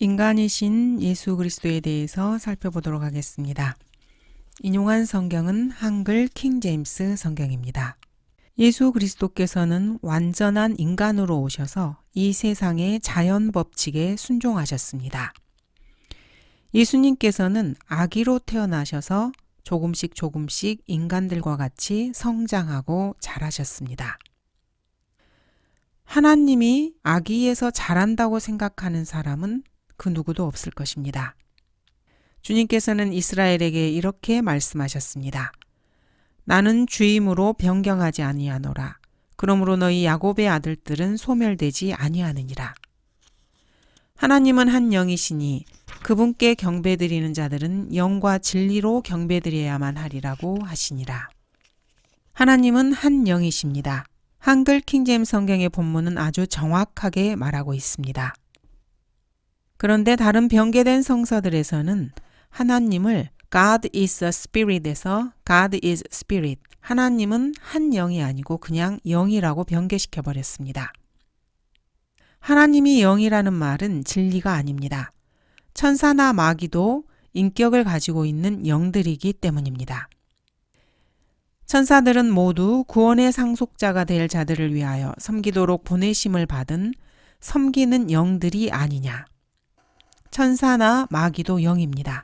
인간이신 예수 그리스도에 대해서 살펴보도록 하겠습니다. 인용한 성경은 한글 킹 제임스 성경입니다. 예수 그리스도께서는 완전한 인간으로 오셔서 이 세상의 자연 법칙에 순종하셨습니다. 예수님께서는 아기로 태어나셔서 조금씩 조금씩 인간들과 같이 성장하고 자라셨습니다. 하나님이 아기에서 자란다고 생각하는 사람은 그 누구도 없을 것입니다. 주님께서는 이스라엘에게 이렇게 말씀하셨습니다. 나는 주임으로 변경하지 아니하노라. 그러므로 너희 야곱의 아들들은 소멸되지 아니하느니라. 하나님은 한 영이시니 그분께 경배드리는 자들은 영과 진리로 경배드려야만 하리라고 하시니라. 하나님은 한 영이십니다. 한글 킹제임 성경의 본문은 아주 정확하게 말하고 있습니다. 그런데 다른 변개된 성서들에서는 하나님을 God is a spirit에서 God is spirit. 하나님은 한 영이 아니고 그냥 영이라고 변개시켜 버렸습니다. 하나님이 영이라는 말은 진리가 아닙니다. 천사나 마귀도 인격을 가지고 있는 영들이기 때문입니다. 천사들은 모두 구원의 상속자가 될 자들을 위하여 섬기도록 보내심을 받은 섬기는 영들이 아니냐. 천사나 마귀도 영입니다.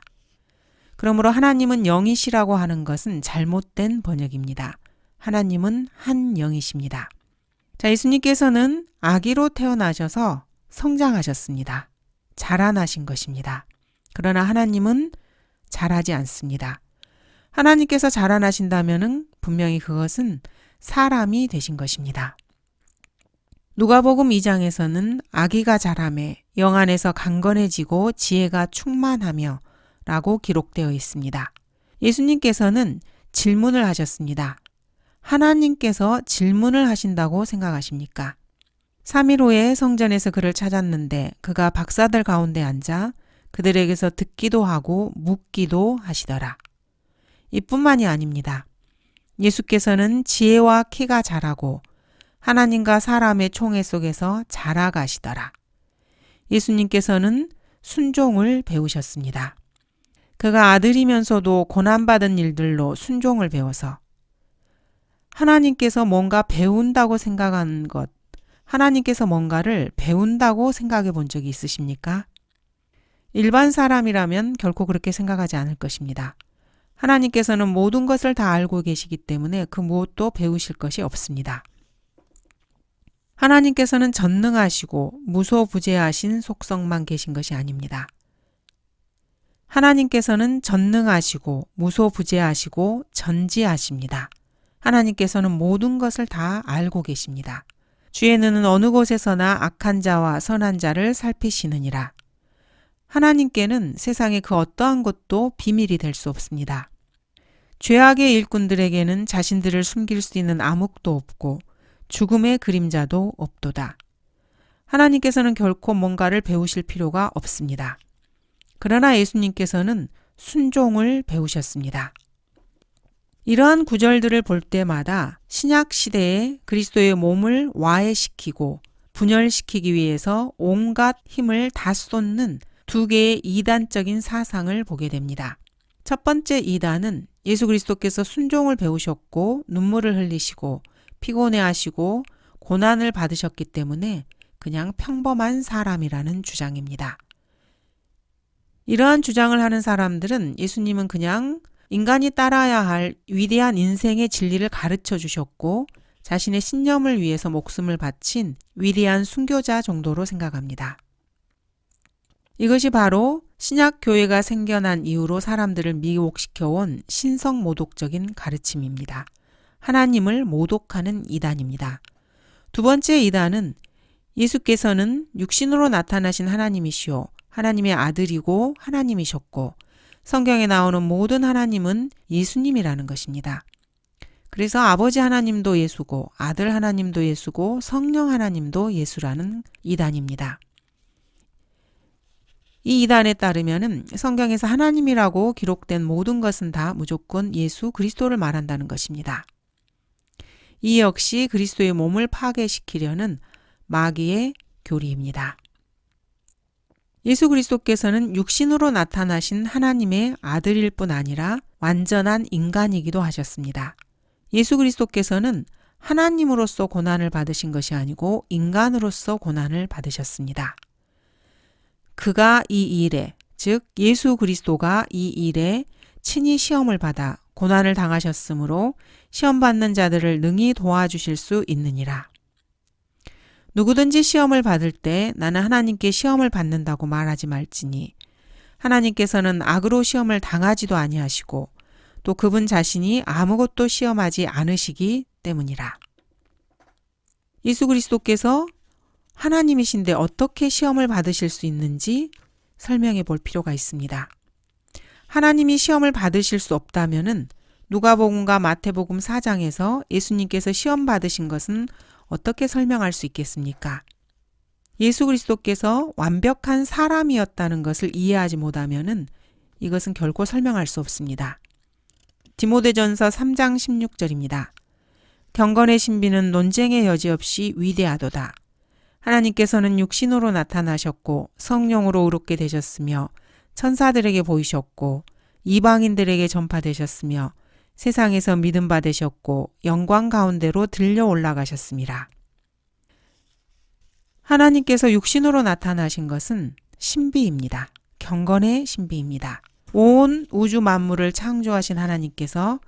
그러므로 하나님은 영이시라고 하는 것은 잘못된 번역입니다. 하나님은 한 영이십니다. 자, 예수님께서는 아기로 태어나셔서 성장하셨습니다. 자라나신 것입니다. 그러나 하나님은 자라지 않습니다. 하나님께서 자라나신다면 분명히 그것은 사람이 되신 것입니다. 누가복음 2장에서는 아기가 자라매 영 안에서 강건해지고 지혜가 충만하며 라고 기록되어 있습니다. 예수님께서는 질문을 하셨습니다. 하나님께서 질문을 하신다고 생각하십니까? 3일 후에 성전에서 그를 찾았는데 그가 박사들 가운데 앉아 그들에게서 듣기도 하고 묻기도 하시더라. 이뿐만이 아닙니다. 예수께서는 지혜와 키가 자라고 하나님과 사람의 총회 속에서 자라가시더라. 예수님께서는 순종을 배우셨습니다. 그가 아들이면서도 고난받은 일들로 순종을 배워서 하나님께서 뭔가 배운다고 생각하는 것, 하나님께서 뭔가를 배운다고 생각해 본 적이 있으십니까? 일반 사람이라면 결코 그렇게 생각하지 않을 것입니다. 하나님께서는 모든 것을 다 알고 계시기 때문에 그 무엇도 배우실 것이 없습니다. 하나님께서는 전능하시고 무소부재하신 속성만 계신 것이 아닙니다. 하나님께서는 전능하시고 무소부재하시고 전지하십니다. 하나님께서는 모든 것을 다 알고 계십니다. 주의 눈은 어느 곳에서나 악한 자와 선한 자를 살피시느니라. 하나님께는 세상의 그 어떠한 것도 비밀이 될 수 없습니다. 죄악의 일꾼들에게는 자신들을 숨길 수 있는 암흑도 없고 죽음의 그림자도 없도다. 하나님께서는 결코 뭔가를 배우실 필요가 없습니다. 그러나 예수님께서는 순종을 배우셨습니다. 이러한 구절들을 볼 때마다 신약 시대에 그리스도의 몸을 와해시키고 분열시키기 위해서 온갖 힘을 다 쏟는 두 개의 이단적인 사상을 보게 됩니다. 첫 번째 이단은 예수 그리스도께서 순종을 배우셨고 눈물을 흘리시고 피곤해 하시고 고난을 받으셨기 때문에 그냥 평범한 사람이라는 주장입니다. 이러한 주장을 하는 사람들은 예수님은 그냥 인간이 따라야 할 위대한 인생의 진리를 가르쳐 주셨고 자신의 신념을 위해서 목숨을 바친 위대한 순교자 정도로 생각합니다. 이것이 바로 신약 교회가 생겨난 이후로 사람들을 미혹시켜온 신성 모독적인 가르침입니다. 하나님을 모독하는 이단입니다. 두 번째 이단은 예수께서는 육신으로 나타나신 하나님이시오. 하나님의 아들이고 하나님이셨고 성경에 나오는 모든 하나님은 예수님이라는 것입니다. 그래서 아버지 하나님도 예수고 아들 하나님도 예수고 성령 하나님도 예수라는 이단입니다. 이 이단에 따르면 성경에서 하나님이라고 기록된 모든 것은 다 무조건 예수 그리스도를 말한다는 것입니다. 이 역시 그리스도의 몸을 파괴시키려는 마귀의 교리입니다. 예수 그리스도께서는 육신으로 나타나신 하나님의 아들일 뿐 아니라 완전한 인간이기도 하셨습니다. 예수 그리스도께서는 하나님으로서 고난을 받으신 것이 아니고 인간으로서 고난을 받으셨습니다. 그가 이 일에, 즉 예수 그리스도가 이 일에 친히 시험을 받아 고난을 당하셨으므로 시험 받는 자들을 능히 도와주실 수 있느니라. 누구든지 시험을 받을 때 나는 하나님께 시험을 받는다고 말하지 말지니 하나님께서는 악으로 시험을 당하지도 아니하시고 또 그분 자신이 아무것도 시험하지 않으시기 때문이라. 예수 그리스도께서 하나님이신데 어떻게 시험을 받으실 수 있는지 설명해 볼 필요가 있습니다. 하나님이 시험을 받으실 수 없다면은 누가복음과 마태복음 4장에서 예수님께서 시험 받으신 것은 어떻게 설명할 수 있겠습니까? 예수 그리스도께서 완벽한 사람이었다는 것을 이해하지 못하면은 이것은 결코 설명할 수 없습니다. 디모데전서 3장 16절입니다. 경건의 신비는 논쟁의 여지 없이 위대하도다. 하나님께서는 육신으로 나타나셨고 성령으로 의롭게 되셨으며 천사들에게 보이셨고 이방인들에게 전파되셨으며 세상에서 믿음 받으셨고 영광 가운데로 들려 올라가셨습니다. 하나님께서 육신으로 나타나신 것은 신비입니다. 경건의 신비입니다. 온 우주 만물을 창조하신 하나님께서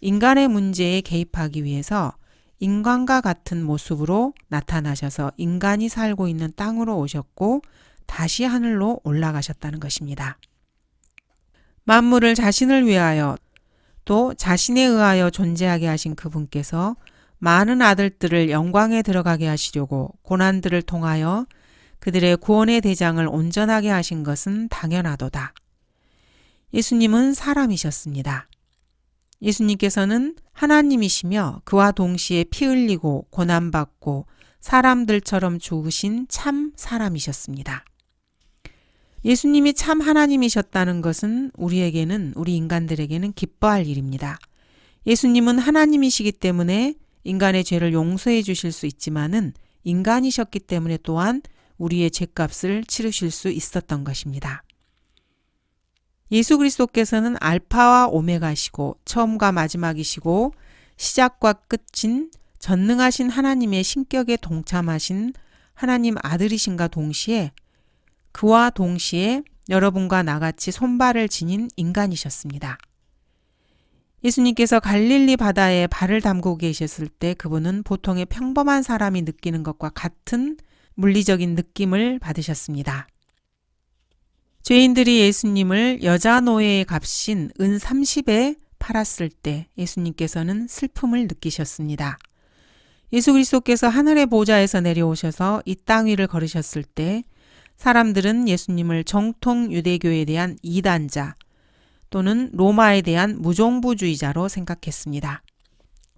인간의 문제에 개입하기 위해서 인간과 같은 모습으로 나타나셔서 인간이 살고 있는 땅으로 오셨고 다시 하늘로 올라가셨다는 것입니다. 만물을 자신을 위하여 또 자신에 의하여 존재하게 하신 그분께서 많은 아들들을 영광에 들어가게 하시려고 고난들을 통하여 그들의 구원의 대장을 온전하게 하신 것은 당연하도다. 예수님은 사람이셨습니다. 예수님께서는 하나님이시며 그와 동시에 피 흘리고 고난받고 사람들처럼 죽으신 참 사람이셨습니다. 예수님이 참 하나님이셨다는 것은 우리에게는, 우리 인간들에게는 기뻐할 일입니다. 예수님은 하나님이시기 때문에 인간의 죄를 용서해 주실 수 있지만은 인간이셨기 때문에 또한 우리의 죄값을 치르실 수 있었던 것입니다. 예수 그리스도께서는 알파와 오메가시고 처음과 마지막이시고 시작과 끝인 전능하신 하나님의 신격에 동참하신 하나님 아들이신가 동시에 그와 동시에 여러분과 나같이 손발을 지닌 인간이셨습니다. 예수님께서 갈릴리 바다에 발을 담고 계셨을 때 그분은 보통의 평범한 사람이 느끼는 것과 같은 물리적인 느낌을 받으셨습니다. 죄인들이 예수님을 여자 노예의 값인 은 30에 팔았을 때 예수님께서는 슬픔을 느끼셨습니다. 예수 그리스도께서 하늘의 보좌에서 내려오셔서 이 땅 위를 걸으셨을 때 사람들은 예수님을 정통 유대교에 대한 이단자 또는 로마에 대한 무정부주의자로 생각했습니다.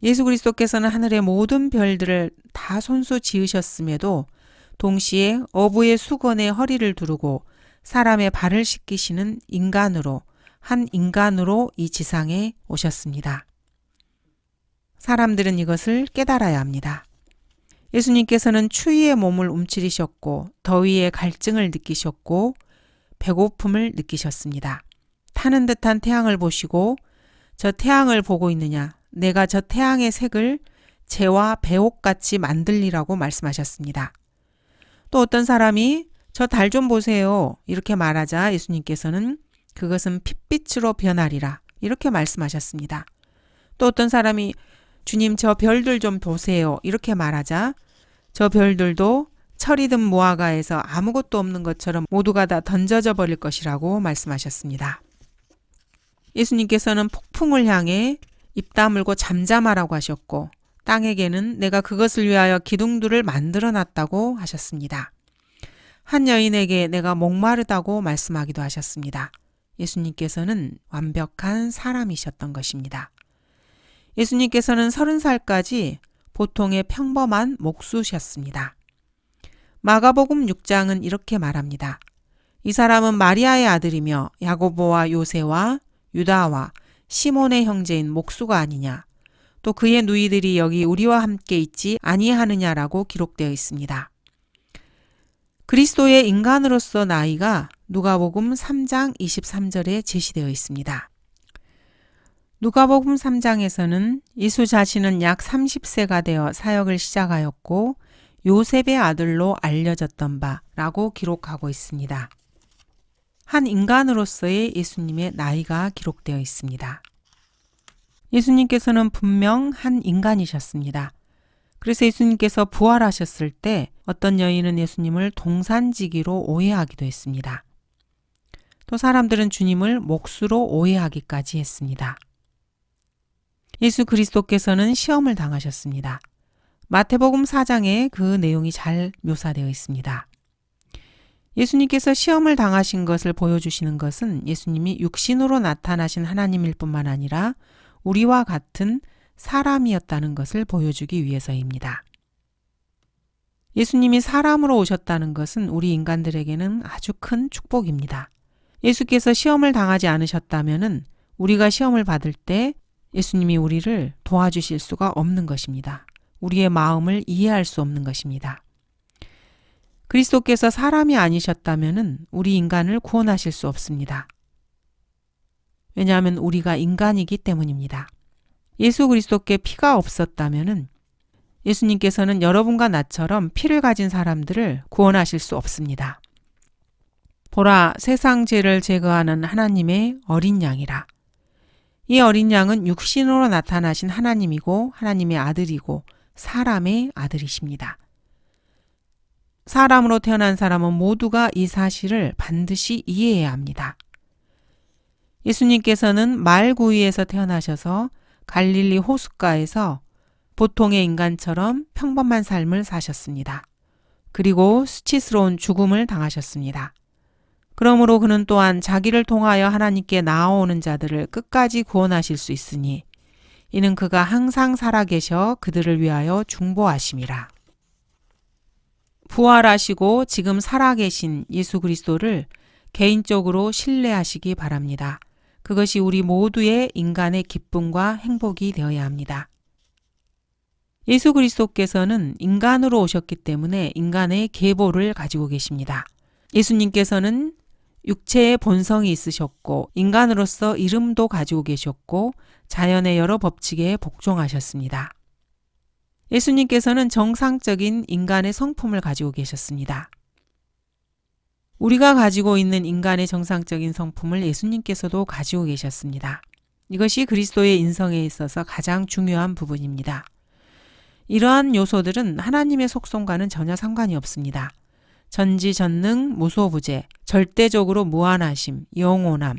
예수 그리스도께서는 하늘의 모든 별들을 다 손수 지으셨음에도 동시에 어부의 수건에 허리를 두르고 사람의 발을 씻기시는 인간으로 한 인간으로 이 지상에 오셨습니다. 사람들은 이것을 깨달아야 합니다. 예수님께서는 추위에 몸을 움츠리셨고 더위에 갈증을 느끼셨고 배고픔을 느끼셨습니다. 타는 듯한 태양을 보시고 저 태양을 보고 있느냐 내가 저 태양의 색을 재와 배옥같이 만들리라고 말씀하셨습니다. 또 어떤 사람이 저 달 좀 보세요. 이렇게 말하자 예수님께서는 그것은 핏빛으로 변하리라. 이렇게 말씀하셨습니다. 또 어떤 사람이 주님 저 별들 좀 보세요. 이렇게 말하자 저 별들도 철이 든 무화과에서 아무것도 없는 것처럼 모두가 다 던져져 버릴 것이라고 말씀하셨습니다. 예수님께서는 폭풍을 향해 입 다물고 잠잠하라고 하셨고 땅에게는 내가 그것을 위하여 기둥들을 만들어 놨다고 하셨습니다. 한 여인에게 내가 목마르다고 말씀하기도 하셨습니다. 예수님께서는 완벽한 사람이셨던 것입니다. 예수님께서는 서른 살까지 보통의 평범한 목수셨습니다. 마가복음 6장은 이렇게 말합니다. 이 사람은 마리아의 아들이며 야고보와 요세와 유다와 시몬의 형제인 목수가 아니냐. 또 그의 누이들이 여기 우리와 함께 있지 아니하느냐라고 기록되어 있습니다. 그리스도의 인간으로서 나이가 누가복음 3장 23절에 제시되어 있습니다. 누가복음 3장에서는 예수 자신은 약 30세가 되어 사역을 시작하였고 요셉의 아들로 알려졌던 바라고 기록하고 있습니다. 한 인간으로서의 예수님의 나이가 기록되어 있습니다. 예수님께서는 분명 한 인간이셨습니다. 그래서 예수님께서 부활하셨을 때 어떤 여인은 예수님을 동산지기로 오해하기도 했습니다. 또 사람들은 주님을 몫으로 오해하기까지 했습니다. 예수 그리스도께서는 시험을 당하셨습니다. 마태복음 4장에 그 내용이 잘 묘사되어 있습니다. 예수님께서 시험을 당하신 것을 보여주시는 것은 예수님이 육신으로 나타나신 하나님일 뿐만 아니라 우리와 같은 사람이었다는 것을 보여주기 위해서입니다. 예수님이 사람으로 오셨다는 것은 우리 인간들에게는 아주 큰 축복입니다. 예수께서 시험을 당하지 않으셨다면 우리가 시험을 받을 때 예수님이 우리를 도와주실 수가 없는 것입니다. 우리의 마음을 이해할 수 없는 것입니다. 그리스도께서 사람이 아니셨다면 우리 인간을 구원하실 수 없습니다. 왜냐하면 우리가 인간이기 때문입니다. 예수 그리스도께 피가 없었다면 예수님께서는 여러분과 나처럼 피를 가진 사람들을 구원하실 수 없습니다. 보라, 세상 죄를 제거하는 하나님의 어린 양이라. 이 어린 양은 육신으로 나타나신 하나님이고 하나님의 아들이고 사람의 아들이십니다. 사람으로 태어난 사람은 모두가 이 사실을 반드시 이해해야 합니다. 예수님께서는 말구이에서 태어나셔서 갈릴리 호숫가에서 보통의 인간처럼 평범한 삶을 사셨습니다. 그리고 수치스러운 죽음을 당하셨습니다. 그러므로 그는 또한 자기를 통하여 하나님께 나아오는 자들을 끝까지 구원하실 수 있으니 이는 그가 항상 살아계셔 그들을 위하여 중보하심이라. 부활하시고 지금 살아계신 예수 그리스도를 개인적으로 신뢰하시기 바랍니다. 그것이 우리 모두의 인간의 기쁨과 행복이 되어야 합니다. 예수 그리스도께서는 인간으로 오셨기 때문에 인간의 계보를 가지고 계십니다. 예수님께서는 육체의 본성이 있으셨고 인간으로서 이름도 가지고 계셨고 자연의 여러 법칙에 복종하셨습니다. 예수님께서는 정상적인 인간의 성품을 가지고 계셨습니다. 우리가 가지고 있는 인간의 정상적인 성품을 예수님께서도 가지고 계셨습니다. 이것이 그리스도의 인성에 있어서 가장 중요한 부분입니다. 이러한 요소들은 하나님의 속성과는 전혀 상관이 없습니다. 전지전능, 무소부재, 절대적으로 무한하심, 영원함,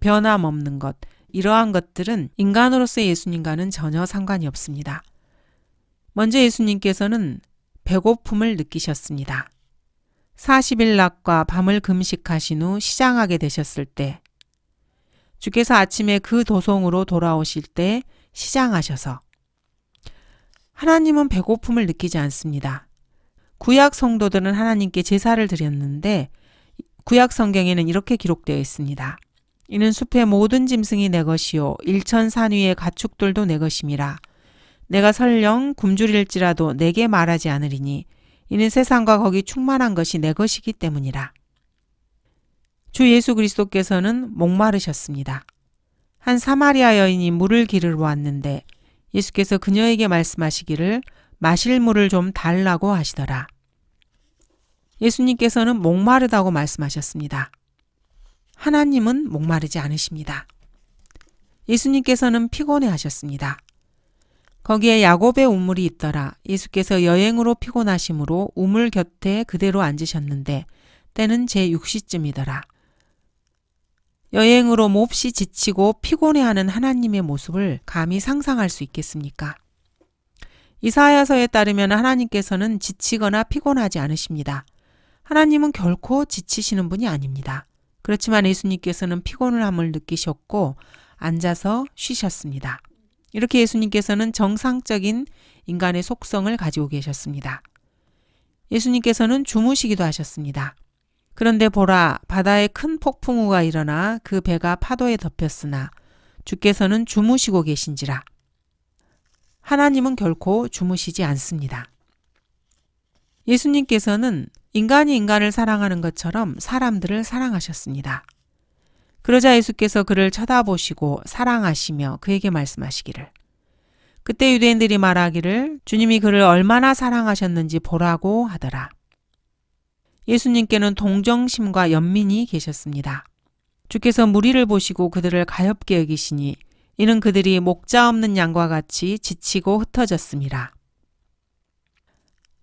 변함없는 것, 이러한 것들은 인간으로서의 예수님과는 전혀 상관이 없습니다. 먼저 예수님께서는 배고픔을 느끼셨습니다. 40일 낮과 밤을 금식하신 후 시장하게 되셨을 때 주께서 아침에 그 도성으로 돌아오실 때 시장하셔서 하나님은 배고픔을 느끼지 않습니다. 구약 성도들은 하나님께 제사를 드렸는데 구약 성경에는 이렇게 기록되어 있습니다. 이는 숲의 모든 짐승이 내 것이요 일천 산 위의 가축들도 내 것임이라. 내가 설령 굶주릴지라도 내게 말하지 않으리니 이는 세상과 거기 충만한 것이 내 것이기 때문이라. 주 예수 그리스도께서는 목마르셨습니다. 한 사마리아 여인이 물을 기르러 왔는데 예수께서 그녀에게 말씀하시기를 마실 물을 좀 달라고 하시더라. 예수님께서는 목마르다고 말씀하셨습니다. 하나님은 목마르지 않으십니다. 예수님께서는 피곤해 하셨습니다. 거기에 야곱의 우물이 있더라. 예수께서 여행으로 피곤하심으로 우물 곁에 그대로 앉으셨는데 때는 제 6시쯤이더라. 여행으로 몹시 지치고 피곤해하는 하나님의 모습을 감히 상상할 수 있겠습니까? 이사야서에 따르면 하나님께서는 지치거나 피곤하지 않으십니다. 하나님은 결코 지치시는 분이 아닙니다. 그렇지만 예수님께서는 피곤함을 느끼셨고 앉아서 쉬셨습니다. 이렇게 예수님께서는 정상적인 인간의 속성을 가지고 계셨습니다. 예수님께서는 주무시기도 하셨습니다. 그런데 보라, 바다에 큰 폭풍우가 일어나 그 배가 파도에 덮였으나 주께서는 주무시고 계신지라. 하나님은 결코 주무시지 않습니다. 예수님께서는 인간이 인간을 사랑하는 것처럼 사람들을 사랑하셨습니다. 그러자 예수께서 그를 쳐다보시고 사랑하시며 그에게 말씀하시기를 그때 유대인들이 말하기를 주님이 그를 얼마나 사랑하셨는지 보라고 하더라. 예수님께는 동정심과 연민이 계셨습니다. 주께서 무리를 보시고 그들을 가엽게 여기시니 이는 그들이 목자 없는 양과 같이 지치고 흩어졌습니다.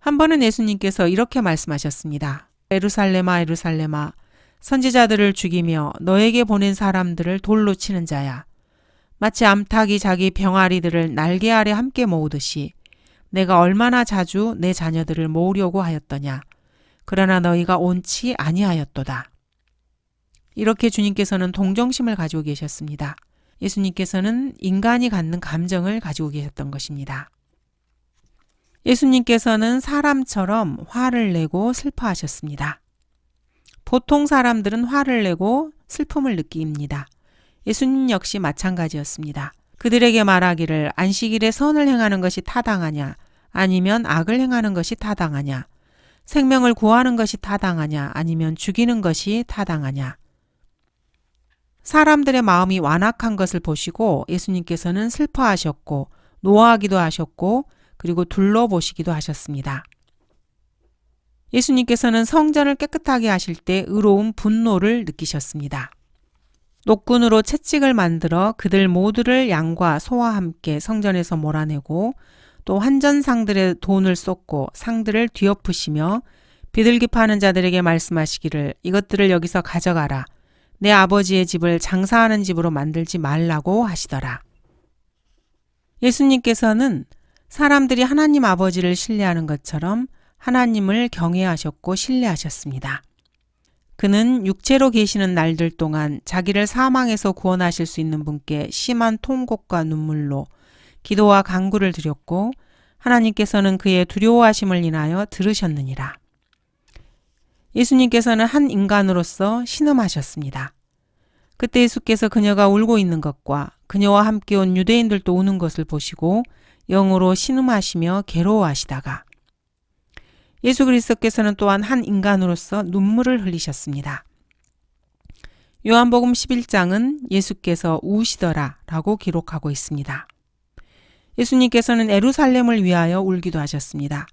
한 번은 예수님께서 이렇게 말씀하셨습니다. 에루살레마 에루살레마 선지자들을 죽이며 너에게 보낸 사람들을 돌로 치는 자야. 마치 암탉이 자기 병아리들을 날개 아래 함께 모으듯이 내가 얼마나 자주 내 자녀들을 모으려고 하였더냐. 그러나 너희가 옳지 아니하였도다. 이렇게 주님께서는 동정심을 가지고 계셨습니다. 예수님께서는 인간이 갖는 감정을 가지고 계셨던 것입니다. 예수님께서는 사람처럼 화를 내고 슬퍼하셨습니다. 보통 사람들은 화를 내고 슬픔을 느낍니다. 예수님 역시 마찬가지였습니다. 그들에게 말하기를 안식일에 선을 행하는 것이 타당하냐, 아니면 악을 행하는 것이 타당하냐, 생명을 구하는 것이 타당하냐, 아니면 죽이는 것이 타당하냐. 사람들의 마음이 완악한 것을 보시고 예수님께서는 슬퍼하셨고, 노하기도 하셨고, 그리고 둘러보시기도 하셨습니다. 예수님께서는 성전을 깨끗하게 하실 때 의로운 분노를 느끼셨습니다. 녹군으로 채찍을 만들어 그들 모두를 양과 소와 함께 성전에서 몰아내고 또 환전상들의 돈을 쏟고 상들을 뒤엎으시며 비둘기 파는 자들에게 말씀하시기를 이것들을 여기서 가져가라. 내 아버지의 집을 장사하는 집으로 만들지 말라고 하시더라. 예수님께서는 사람들이 하나님 아버지를 신뢰하는 것처럼 하나님을 경외하셨고 신뢰하셨습니다. 그는 육체로 계시는 날들 동안 자기를 사망에서 구원하실 수 있는 분께 심한 통곡과 눈물로 기도와 간구를 드렸고 하나님께서는 그의 두려워하심을 인하여 들으셨느니라. 예수님께서는 한 인간으로서 신음하셨습니다. 그때 예수께서 그녀가 울고 있는 것과 그녀와 함께 온 유대인들도 우는 것을 보시고 영으로 신음하시며 괴로워하시다가 예수 그리스도께서는 또한 한 인간으로서 눈물을 흘리셨습니다. 요한복음 11장은 예수께서 우시더라 라고 기록하고 있습니다. 예수님께서는 에루살렘을 위하여 울기도 하셨습니다.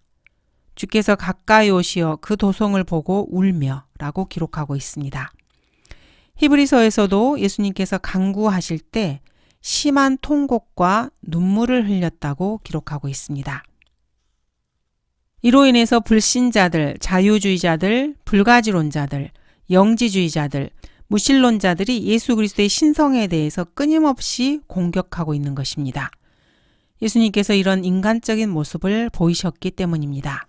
주께서 가까이 오시어 그 도성을 보고 울며 라고 기록하고 있습니다. 히브리서에서도 예수님께서 강구하실 때 심한 통곡과 눈물을 흘렸다고 기록하고 있습니다. 이로 인해서 불신자들, 자유주의자들, 불가지론자들, 영지주의자들, 무신론자들이 예수 그리스도의 신성에 대해서 끊임없이 공격하고 있는 것입니다. 예수님께서 이런 인간적인 모습을 보이셨기 때문입니다.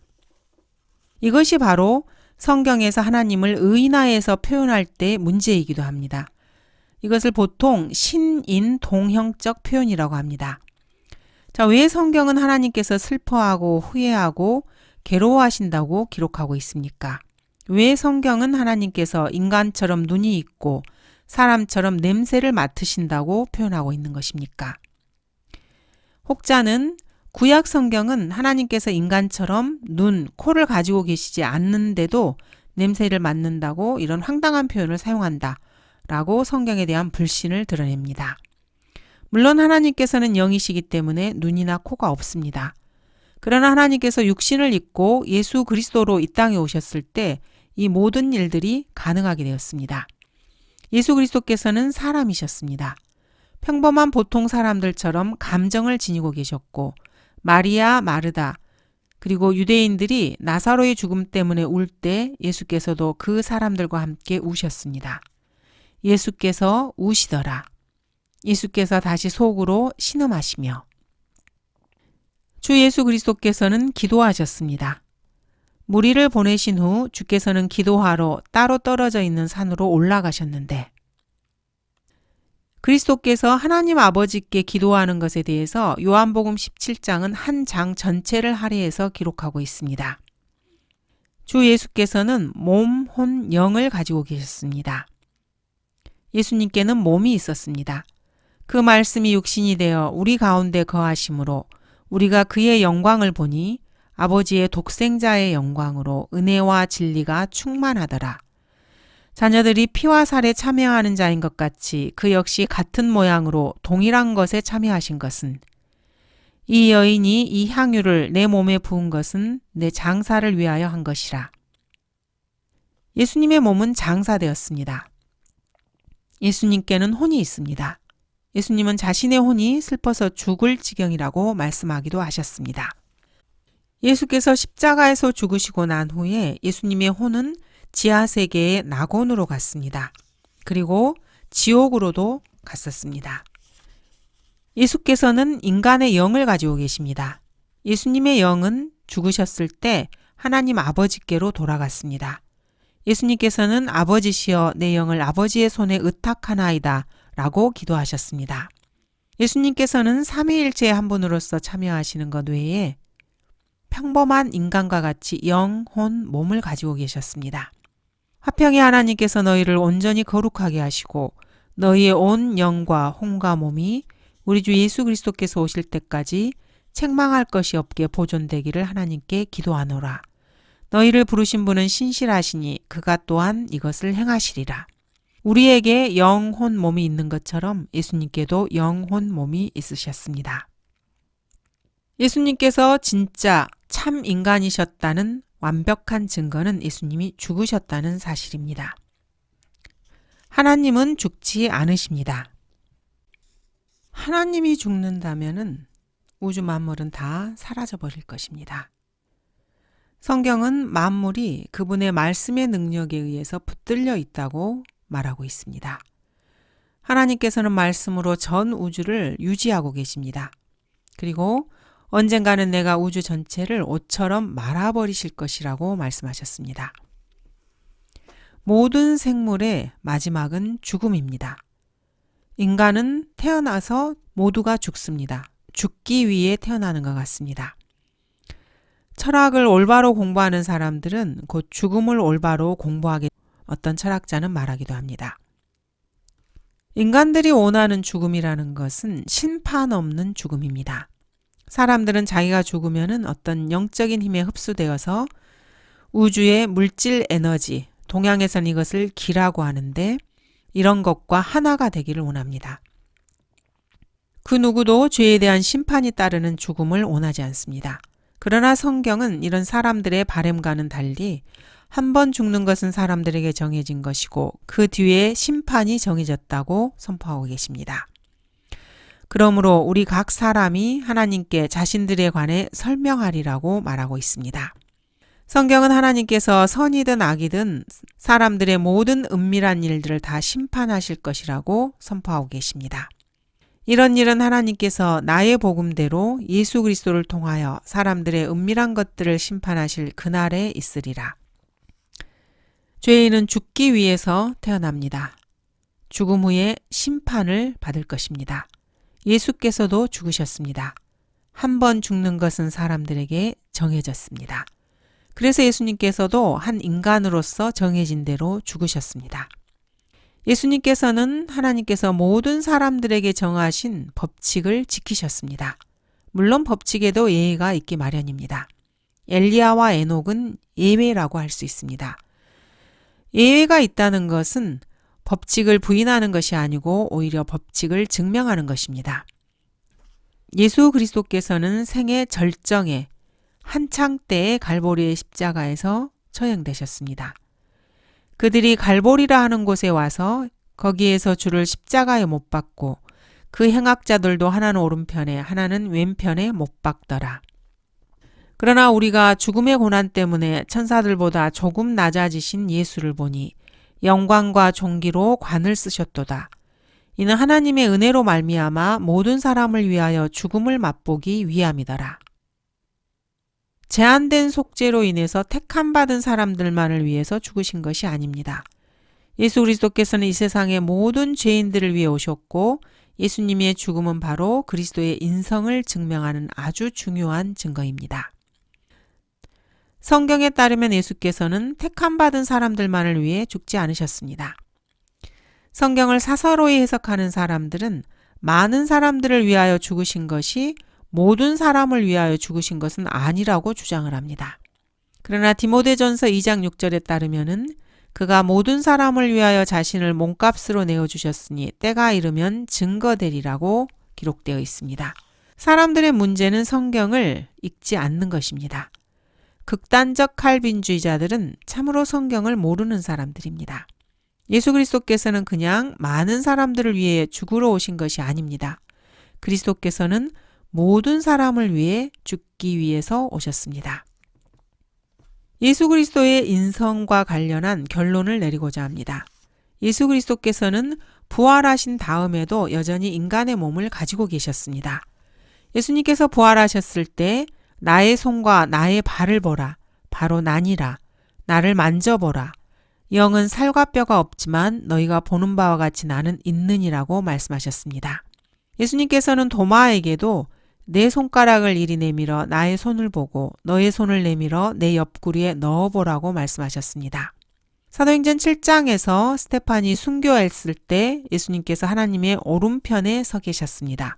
이것이 바로 성경에서 하나님을 의인화해서 표현할 때 문제이기도 합니다. 이것을 보통 신인 동형적 표현이라고 합니다. 자, 왜 성경은 하나님께서 슬퍼하고 후회하고 괴로워하신다고 기록하고 있습니까? 왜 성경은 하나님께서 인간처럼 눈이 있고 사람처럼 냄새를 맡으신다고 표현하고 있는 것입니까? 혹자는 구약 성경은 하나님께서 인간처럼 눈, 코를 가지고 계시지 않는데도 냄새를 맡는다고 이런 황당한 표현을 사용한다. 라고 성경에 대한 불신을 드러냅니다. 물론 하나님께서는 영이시기 때문에 눈이나 코가 없습니다. 그러나 하나님께서 육신을 입고 예수 그리스도로 이 땅에 오셨을 때 이 모든 일들이 가능하게 되었습니다. 예수 그리스도께서는 사람이셨습니다. 평범한 보통 사람들처럼 감정을 지니고 계셨고 마리아, 마르다, 그리고 유대인들이 나사로의 죽음 때문에 울 때 예수께서도 그 사람들과 함께 우셨습니다. 예수께서 우시더라. 예수께서 다시 속으로 신음하시며 주 예수 그리스도께서는 기도하셨습니다. 무리를 보내신 후 주께서는 기도하러 따로 떨어져 있는 산으로 올라가셨는데 그리스도께서 하나님 아버지께 기도하는 것에 대해서 요한복음 17장은 한 장 전체를 할애해서 기록하고 있습니다. 주 예수께서는 몸, 혼, 영을 가지고 계셨습니다. 예수님께는 몸이 있었습니다. 그 말씀이 육신이 되어 우리 가운데 거하심으로 우리가 그의 영광을 보니 아버지의 독생자의 영광으로 은혜와 진리가 충만하더라. 자녀들이 피와 살에 참여하는 자인 것 같이 그 역시 같은 모양으로 동일한 것에 참여하신 것은 이 여인이 이 향유를 내 몸에 부은 것은 내 장사를 위하여 한 것이라. 예수님의 몸은 장사되었습니다. 예수님께는 혼이 있습니다. 예수님은 자신의 혼이 슬퍼서 죽을 지경이라고 말씀하기도 하셨습니다. 예수께서 십자가에서 죽으시고 난 후에 예수님의 혼은 지하 세계의 낙원으로 갔습니다. 그리고 지옥으로도 갔었습니다. 예수께서는 인간의 영을 가지고 계십니다. 예수님의 영은 죽으셨을 때 하나님 아버지께로 돌아갔습니다. 예수님께서는 아버지시여 내 영을 아버지의 손에 의탁하나이다 라고 기도하셨습니다. 예수님께서는 삼위일체의 한 분으로서 참여하시는 것 외에 평범한 인간과 같이 영, 혼, 몸을 가지고 계셨습니다. 화평의 하나님께서 너희를 온전히 거룩하게 하시고 너희의 온 영과 혼과 몸이 우리 주 예수 그리스도께서 오실 때까지 책망할 것이 없게 보존되기를 하나님께 기도하노라. 너희를 부르신 분은 신실하시니 그가 또한 이것을 행하시리라. 우리에게 영혼 몸이 있는 것처럼 예수님께도 영혼 몸이 있으셨습니다. 예수님께서 진짜 참 인간이셨다는 완벽한 증거는 예수님이 죽으셨다는 사실입니다. 하나님은 죽지 않으십니다. 하나님이 죽는다면 우주 만물은 다 사라져 버릴 것입니다. 성경은 만물이 그분의 말씀의 능력에 의해서 붙들려 있다고 말하고 있습니다. 하나님께서는 말씀으로 전 우주를 유지하고 계십니다. 그리고 언젠가는 내가 우주 전체를 옷처럼 말아버리실 것이라고 말씀하셨습니다. 모든 생물의 마지막은 죽음입니다. 인간은 태어나서 모두가 죽습니다. 죽기 위해 태어나는 것 같습니다. 철학을 올바로 공부하는 사람들은 곧 죽음을 올바로 공부하게 어떤 철학자는 말하기도 합니다. 인간들이 원하는 죽음이라는 것은 심판 없는 죽음입니다. 사람들은 자기가 죽으면 어떤 영적인 힘에 흡수되어서 우주의 물질 에너지, 동양에선 이것을 기라고 하는데 이런 것과 하나가 되기를 원합니다. 그 누구도 죄에 대한 심판이 따르는 죽음을 원하지 않습니다. 그러나 성경은 이런 사람들의 바램과는 달리 한 번 죽는 것은 사람들에게 정해진 것이고 그 뒤에 심판이 정해졌다고 선포하고 계십니다. 그러므로 우리 각 사람이 하나님께 자신들에 관해 설명하리라고 말하고 있습니다. 성경은 하나님께서 선이든 악이든 사람들의 모든 은밀한 일들을 다 심판하실 것이라고 선포하고 계십니다. 이런 일은 하나님께서 나의 복음대로 예수 그리스도를 통하여 사람들의 은밀한 것들을 심판하실 그날에 있으리라. 죄인은 죽기 위해서 태어납니다. 죽음 후에 심판을 받을 것입니다. 예수께서도 죽으셨습니다. 한 번 죽는 것은 사람들에게 정해졌습니다. 그래서 예수님께서도 한 인간으로서 정해진 대로 죽으셨습니다. 예수님께서는 하나님께서 모든 사람들에게 정하신 법칙을 지키셨습니다. 물론 법칙에도 예외가 있기 마련입니다. 엘리야와 에녹은 예외라고 할 수 있습니다. 예외가 있다는 것은 법칙을 부인하는 것이 아니고 오히려 법칙을 증명하는 것입니다. 예수 그리스도께서는 생애 절정에 한창 때의 갈보리의 십자가에서 처형되셨습니다. 그들이 갈보리라 하는 곳에 와서 거기에서 주를 십자가에 못 박고 그 행악자들도 하나는 오른편에 하나는 왼편에 못 박더라. 그러나 우리가 죽음의 고난 때문에 천사들보다 조금 낮아지신 예수를 보니 영광과 존귀로 관을 쓰셨도다. 이는 하나님의 은혜로 말미암아 모든 사람을 위하여 죽음을 맛보기 위함이더라. 제한된 속죄로 인해서 택함 받은 사람들만을 위해서 죽으신 것이 아닙니다. 예수 그리스도께서는 이 세상의 모든 죄인들을 위해 오셨고 예수님의 죽음은 바로 그리스도의 인성을 증명하는 아주 중요한 증거입니다. 성경에 따르면 예수께서는 택함 받은 사람들만을 위해 죽지 않으셨습니다. 성경을 사서로이 해석하는 사람들은 많은 사람들을 위하여 죽으신 것이 모든 사람을 위하여 죽으신 것은 아니라고 주장을 합니다. 그러나 디모데전서 2장 6절에 따르면은 그가 모든 사람을 위하여 자신을 몸값으로 내어 주셨으니 때가 이르면 증거되리라고 기록되어 있습니다. 사람들의 문제는 성경을 읽지 않는 것입니다. 극단적 칼빈주의자들은 참으로 성경을 모르는 사람들입니다. 예수 그리스도께서는 그냥 많은 사람들을 위해 죽으러 오신 것이 아닙니다. 그리스도께서는 모든 사람을 위해 죽기 위해서 오셨습니다. 예수 그리스도의 인성과 관련한 결론을 내리고자 합니다. 예수 그리스도께서는 부활하신 다음에도 여전히 인간의 몸을 가지고 계셨습니다. 예수님께서 부활하셨을 때 나의 손과 나의 발을 보라. 바로 나니라. 나를 만져보라. 영은 살과 뼈가 없지만 너희가 보는 바와 같이 나는 있느니라고 말씀하셨습니다. 예수님께서는 도마에게도 내 손가락을 이리 내밀어 나의 손을 보고 너의 손을 내밀어 내 옆구리에 넣어보라고 말씀하셨습니다. 사도행전 7장에서 스테판이 순교했을 때 예수님께서 하나님의 오른편에 서 계셨습니다.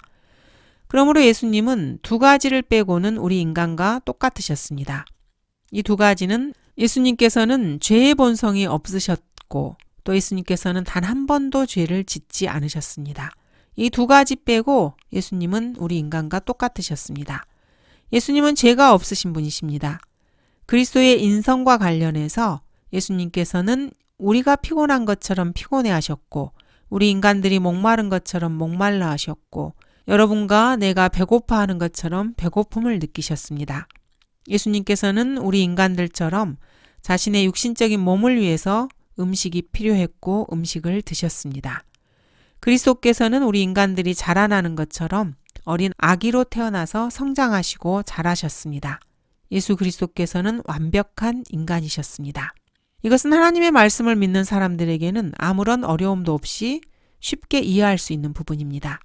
그러므로 예수님은 두 가지를 빼고는 우리 인간과 똑같으셨습니다. 이 두 가지는 예수님께서는 죄의 본성이 없으셨고 또 예수님께서는 단 한 번도 죄를 짓지 않으셨습니다. 이 두 가지 빼고 예수님은 우리 인간과 똑같으셨습니다. 예수님은 죄가 없으신 분이십니다. 그리스도의 인성과 관련해서 예수님께서는 우리가 피곤한 것처럼 피곤해 하셨고 우리 인간들이 목마른 것처럼 목말라 하셨고 여러분과 내가 배고파 하는 것처럼 배고픔을 느끼셨습니다. 예수님께서는 우리 인간들처럼 자신의 육신적인 몸을 위해서 음식이 필요했고 음식을 드셨습니다. 그리스도께서는 우리 인간들이 자라나는 것처럼 어린 아기로 태어나서 성장하시고 자라셨습니다. 예수 그리스도께서는 완벽한 인간이셨습니다. 이것은 하나님의 말씀을 믿는 사람들에게는 아무런 어려움도 없이 쉽게 이해할 수 있는 부분입니다.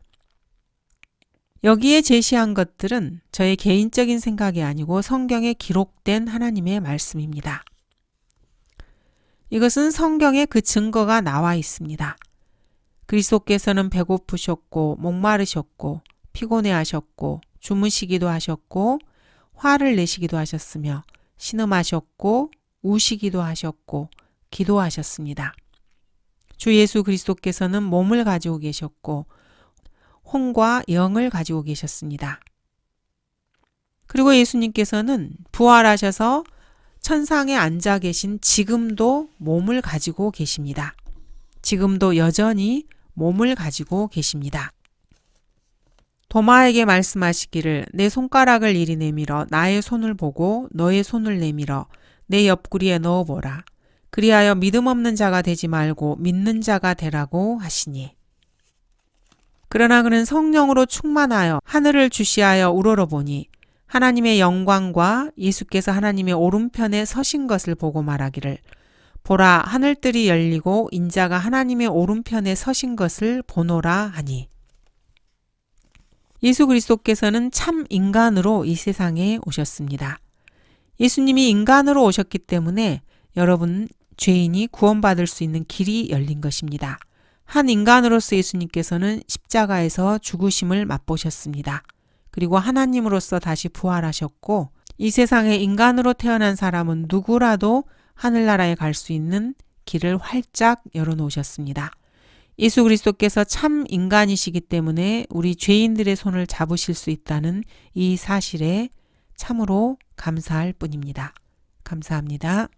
여기에 제시한 것들은 저의 개인적인 생각이 아니고 성경에 기록된 하나님의 말씀입니다. 이것은 성경에 그 증거가 나와 있습니다. 그리스도께서는 배고프셨고 목마르셨고 피곤해 하셨고 주무시기도 하셨고 화를 내시기도 하셨으며 신음하셨고 우시기도 하셨고 기도하셨습니다. 주 예수 그리스도께서는 몸을 가지고 계셨고 혼과 영을 가지고 계셨습니다. 그리고 예수님께서는 부활하셔서 천상에 앉아 계신 지금도 몸을 가지고 계십니다. 지금도 여전히 몸을 가지고 계십니다. 도마에게 말씀하시기를 내 손가락을 이리 내밀어 나의 손을 보고 너의 손을 내밀어 내 옆구리에 넣어보라. 그리하여 믿음 없는 자가 되지 말고 믿는 자가 되라고 하시니. 그러나 그는 성령으로 충만하여 하늘을 주시하여 우러러보니 하나님의 영광과 예수께서 하나님의 오른편에 서신 것을 보고 말하기를 보라 하늘들이 열리고 인자가 하나님의 오른편에 서신 것을 보노라 하니 예수 그리스도께서는 참 인간으로 이 세상에 오셨습니다. 예수님이 인간으로 오셨기 때문에 여러분 죄인이 구원받을 수 있는 길이 열린 것입니다. 한 인간으로서 예수님께서는 십자가에서 죽으심을 맛보셨습니다. 그리고 하나님으로서 다시 부활하셨고 이 세상에 인간으로 태어난 사람은 누구라도 하늘나라에 갈 수 있는 길을 활짝 열어놓으셨습니다. 예수 그리스도께서 참 인간이시기 때문에 우리 죄인들의 손을 잡으실 수 있다는 이 사실에 참으로 감사할 뿐입니다. 감사합니다.